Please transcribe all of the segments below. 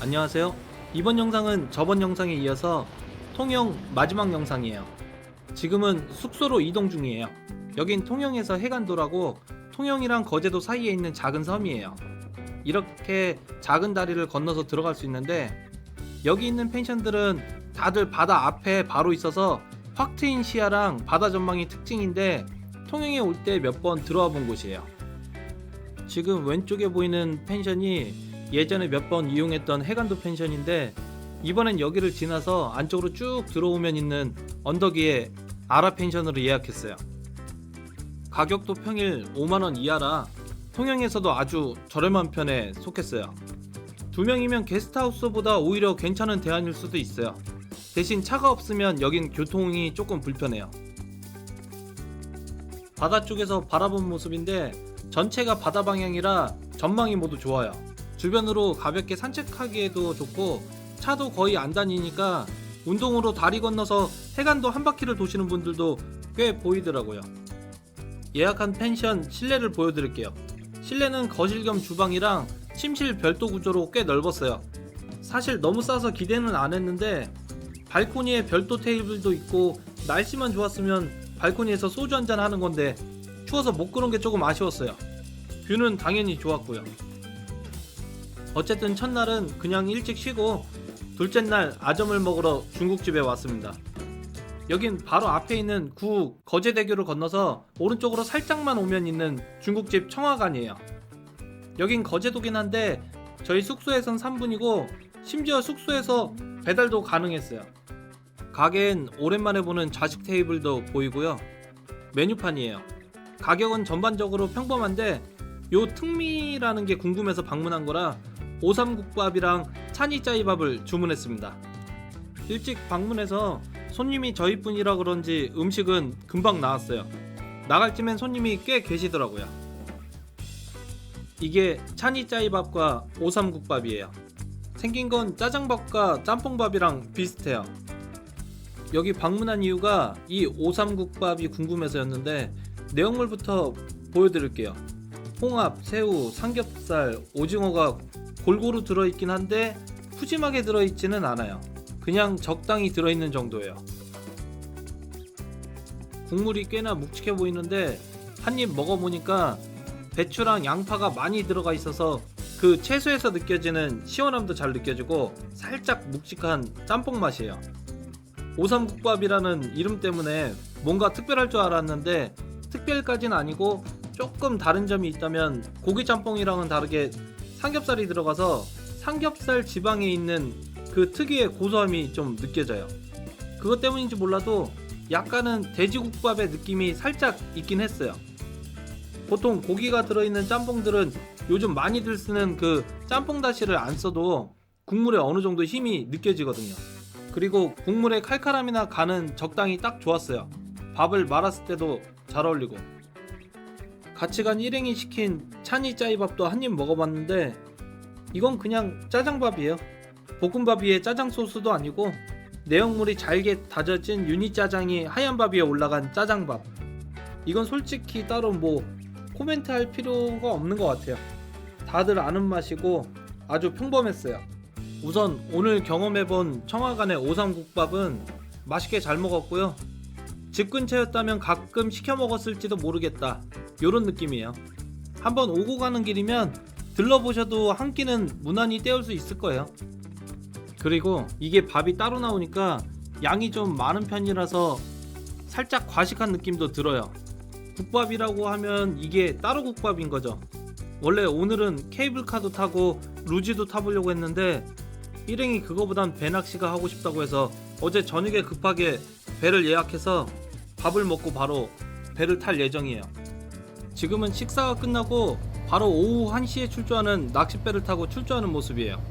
안녕하세요. 이번 영상은 저번 영상에 이어서 통영 마지막 영상이에요. 지금은 숙소로 이동 중이에요. 여긴 통영에서 해관도라고 통영이랑 거제도 사이에 있는 작은 섬이에요. 이렇게 작은 다리를 건너서 들어갈 수 있는데 여기 있는 펜션들은 다들 바다 앞에 바로 있어서 확 트인 시야랑 바다 전망이 특징인데 통영에 올 때 몇 번 들어와 본 곳이에요. 지금 왼쪽에 보이는 펜션이 예전에 몇 번 이용했던 해관도 펜션인데 이번엔 여기를 지나서 안쪽으로 쭉 들어오면 있는 언덕 위에 아라 펜션으로 예약했어요. 가격도 평일 5만원 이하라 통영에서도 아주 저렴한 편에 속했어요. 두 명이면 게스트하우스보다 오히려 괜찮은 대안일 수도 있어요. 대신 차가 없으면 여긴 교통이 조금 불편해요. 바다 쪽에서 바라본 모습인데 전체가 바다 방향이라 전망이 모두 좋아요. 주변으로 가볍게 산책하기에도 좋고 차도 거의 안 다니니까 운동으로 다리 건너서 해관도 한 바퀴를 도시는 분들도 꽤 보이더라고요. 예약한 펜션 실내를 보여드릴게요. 실내는 거실 겸 주방이랑 침실 별도 구조로 꽤 넓었어요. 사실 너무 싸서 기대는 안 했는데 발코니에 별도 테이블도 있고 날씨만 좋았으면 발코니에서 소주 한잔 하는 건데 추워서 못 그런 게 조금 아쉬웠어요. 뷰는 당연히 좋았고요. 어쨌든 첫날은 그냥 일찍 쉬고 둘째 날 아점을 먹으러 중국집에 왔습니다. 여긴 바로 앞에 있는 구 거제대교를 건너서 오른쪽으로 살짝만 오면 있는 중국집 청화관이에요. 여긴 거제도긴 한데 저희 숙소에선 3분이고 심지어 숙소에서 배달도 가능했어요. 가게엔 오랜만에 보는 좌식 테이블도 보이고요. 메뉴판이에요. 가격은 전반적으로 평범한데 요 특미라는 게 궁금해서 방문한 거라 오삼국밥이랑 찬이짜이밥을 주문했습니다. 일찍 방문해서 손님이 저희뿐이라 그런지 음식은 금방 나왔어요. 나갈 쯤엔 손님이 꽤 계시더라고요. 이게 찬이짜이밥과 오삼국밥이에요. 생긴 건 짜장밥과 짬뽕밥이랑 비슷해요. 여기 방문한 이유가 이 오삼국밥이 궁금해서였는데 내용물부터 보여드릴게요. 홍합, 새우, 삼겹살, 오징어가 골고루 들어있긴 한데 푸짐하게 들어있지는 않아요. 그냥 적당히 들어있는 정도예요. 국물이 꽤나 묵직해 보이는데 한 입 먹어보니까 배추랑 양파가 많이 들어가 있어서 그 채소에서 느껴지는 시원함도 잘 느껴지고 살짝 묵직한 짬뽕 맛이에요. 오삼국밥이라는 이름 때문에 뭔가 특별할 줄 알았는데 특별까지는 아니고 조금 다른 점이 있다면 고기 짬뽕이랑은 다르게 삼겹살이 들어가서 삼겹살 지방에 있는 그 특유의 고소함이 좀 느껴져요. 그것 때문인지 몰라도 약간은 돼지국밥의 느낌이 살짝 있긴 했어요. 보통 고기가 들어있는 짬뽕들은 요즘 많이들 쓰는 그 짬뽕 다시를 안 써도 국물에 어느 정도 힘이 느껴지거든요. 그리고 국물의 칼칼함이나 간은 적당히 딱 좋았어요. 밥을 말았을 때도 잘 어울리고. 같이 간 일행이 시킨 찬이 짜이밥도 한 입 먹어봤는데 이건 그냥 짜장밥이에요. 볶음밥 위에 짜장 소스도 아니고 내용물이 잘게 다져진 유니 짜장이 하얀 밥 위에 올라간 짜장밥. 이건 솔직히 따로 뭐 코멘트 할 필요가 없는 것 같아요. 다들 아는 맛이고 아주 평범했어요. 우선 오늘 경험해본 청화관의 오삼국밥은 맛있게 잘 먹었고요. 집 근처였다면 가끔 시켜 먹었을지도 모르겠다. 요런 느낌이에요. 한번 오고 가는 길이면 들러보셔도 한 끼는 무난히 때울 수 있을 거예요. 그리고 이게 밥이 따로 나오니까 양이 좀 많은 편이라서 살짝 과식한 느낌도 들어요. 국밥이라고 하면 이게 따로 국밥인 거죠. 원래 오늘은 케이블카도 타고 루지도 타보려고 했는데 일행이 그거보단 배 낚시가 하고 싶다고 해서 어제 저녁에 급하게 배를 예약해서 밥을 먹고 바로 배를 탈 예정이에요. 지금은 식사가 끝나고 바로 오후 1시에 출조하는 낚싯배를 타고 출조하는 모습이에요.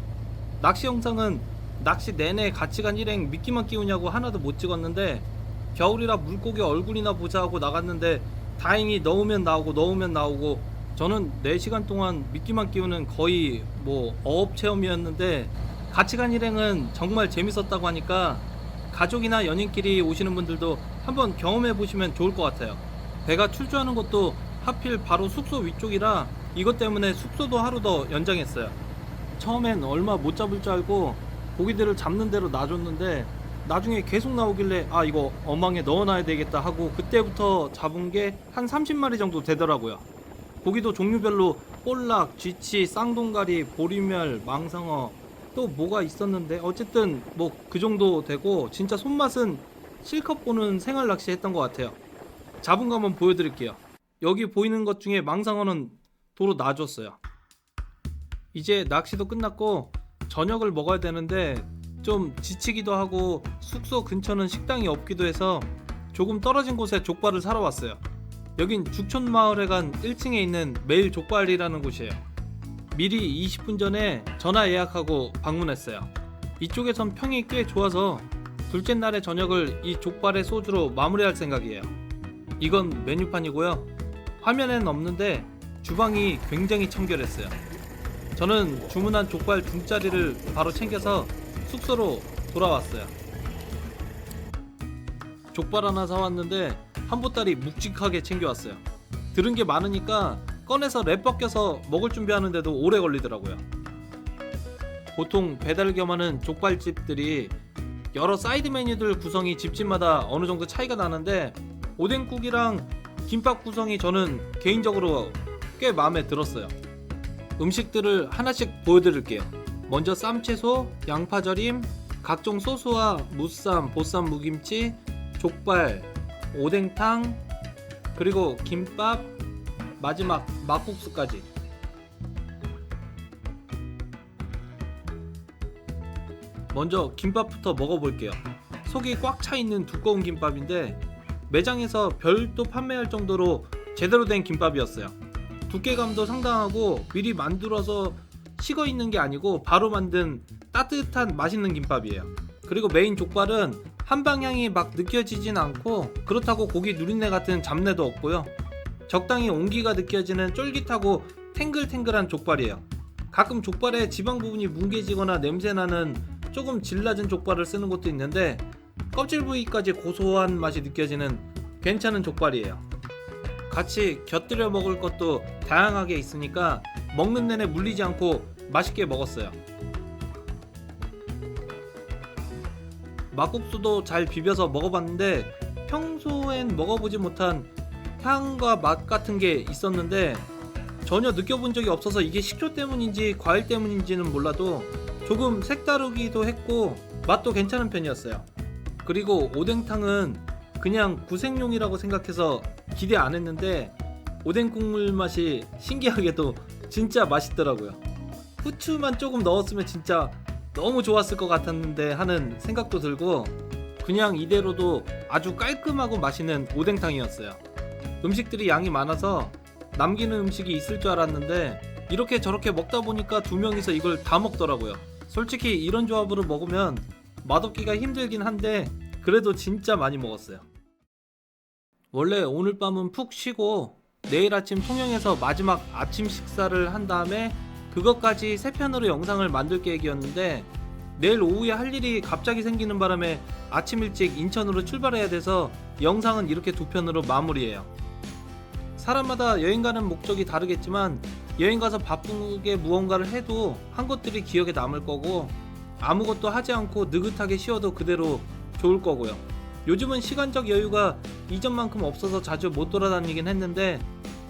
낚시 영상은 낚시 내내 같이 간 일행 미끼만 끼우냐고 하나도 못 찍었는데 겨울이라 물고기 얼굴이나 보자 하고 나갔는데 다행히 넣으면 나오고 넣으면 나오고 저는 4시간 동안 미끼만 끼우는 거의 뭐 어업 체험이었는데 같이 간 일행은 정말 재밌었다고 하니까 가족이나 연인끼리 오시는 분들도 한번 경험해 보시면 좋을 것 같아요. 배가 출조하는 것도 하필 바로 숙소 위쪽이라 이것 때문에 숙소도 하루 더 연장했어요. 처음엔 얼마 못 잡을 줄 알고 고기들을 잡는 대로 놔줬는데 나중에 계속 나오길래 아 이거 어망에 넣어놔야 되겠다 하고 그때부터 잡은 게 한 30마리 정도 되더라고요. 고기도 종류별로 볼락, 쥐치, 쌍동가리, 보리멸, 망상어 또 뭐가 있었는데 어쨌든 뭐 그 정도 되고 진짜 손맛은 실컷 보는 생활 낚시 했던 것 같아요. 잡은 거 한번 보여드릴게요. 여기 보이는 것 중에 망상어는 도로 놔줬어요. 이제 낚시도 끝났고 저녁을 먹어야 되는데 좀 지치기도 하고 숙소 근처는 식당이 없기도 해서 조금 떨어진 곳에 족발을 사러 왔어요. 여긴 죽촌마을에 간 1층에 있는 매일 족발이라는 곳이에요. 미리 20분 전에 전화 예약하고 방문했어요. 이쪽에선 평이 꽤 좋아서 둘째 날의 저녁을 이 족발의 소주로 마무리할 생각이에요. 이건 메뉴판이고요. 화면엔 없는데 주방이 굉장히 청결했어요. 저는 주문한 족발 중짜리를 바로 챙겨서 숙소로 돌아왔어요. 족발 하나 사왔는데 한 보따리 묵직하게 챙겨왔어요. 들은 게 많으니까 꺼내서 랩 벗겨서 먹을 준비하는데도 오래 걸리더라고요. 보통 배달 겸하는 족발집들이 여러 사이드 메뉴들 구성이 집집마다 어느 정도 차이가 나는데 오뎅국이랑 김밥 구성이 저는 개인적으로 꽤 마음에 들었어요. 음식들을 하나씩 보여드릴게요. 먼저 쌈채소, 양파절임, 각종 소스와 무쌈, 보쌈 무김치, 족발, 오뎅탕, 그리고 김밥, 마지막 막국수까지. 먼저 김밥부터 먹어볼게요. 속이 꽉 차 있는 두꺼운 김밥인데 매장에서 별도 판매할 정도로 제대로 된 김밥이었어요. 두께감도 상당하고 미리 만들어서 식어 있는 게 아니고 바로 만든 따뜻한 맛있는 김밥이에요. 그리고 메인 족발은 한방향이 막 느껴지진 않고 그렇다고 고기 누린내 같은 잡내도 없고요. 적당히 온기가 느껴지는 쫄깃하고 탱글탱글한 족발이에요. 가끔 족발에 지방 부분이 뭉개지거나 냄새나는 조금 질 낮은 족발을 쓰는 곳도 있는데 껍질 부위까지 고소한 맛이 느껴지는 괜찮은 족발이에요. 같이 곁들여 먹을 것도 다양하게 있으니까 먹는 내내 물리지 않고 맛있게 먹었어요. 막국수도 잘 비벼서 먹어봤는데 평소엔 먹어보지 못한 향과 맛 같은 게 있었는데 전혀 느껴본 적이 없어서 이게 식초 때문인지 과일 때문인지는 몰라도 조금 색다르기도 했고 맛도 괜찮은 편이었어요. 그리고 오뎅탕은 그냥 구색용이라고 생각해서 기대 안 했는데 오뎅 국물 맛이 신기하게도 진짜 맛있더라고요. 후추만 조금 넣었으면 진짜 너무 좋았을 것 같았는데 하는 생각도 들고 그냥 이대로도 아주 깔끔하고 맛있는 오뎅탕이었어요. 음식들이 양이 많아서 남기는 음식이 있을 줄 알았는데 이렇게 저렇게 먹다 보니까 두 명이서 이걸 다 먹더라고요. 솔직히 이런 조합으로 먹으면 맛없기가 힘들긴 한데 그래도 진짜 많이 먹었어요. 원래 오늘 밤은 푹 쉬고 내일 아침 통영에서 마지막 아침 식사를 한 다음에 그것까지 세 편으로 영상을 만들 계획이었는데 내일 오후에 할 일이 갑자기 생기는 바람에 아침 일찍 인천으로 출발해야 돼서 영상은 이렇게 두 편으로 마무리해요. 사람마다 여행 가는 목적이 다르겠지만 여행 가서 바쁘게 무언가를 해도 한 것들이 기억에 남을 거고 아무것도 하지 않고 느긋하게 쉬어도 그대로 좋을 거고요. 요즘은 시간적 여유가 이전만큼 없어서 자주 못 돌아다니긴 했는데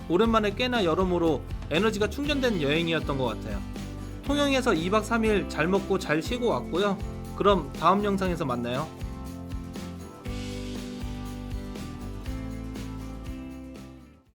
오랜만에 꽤나 여러모로 에너지가 충전된 여행이었던 것 같아요. 통영에서 2박 3일 잘 먹고 잘 쉬고 왔고요. 그럼 다음 영상에서 만나요.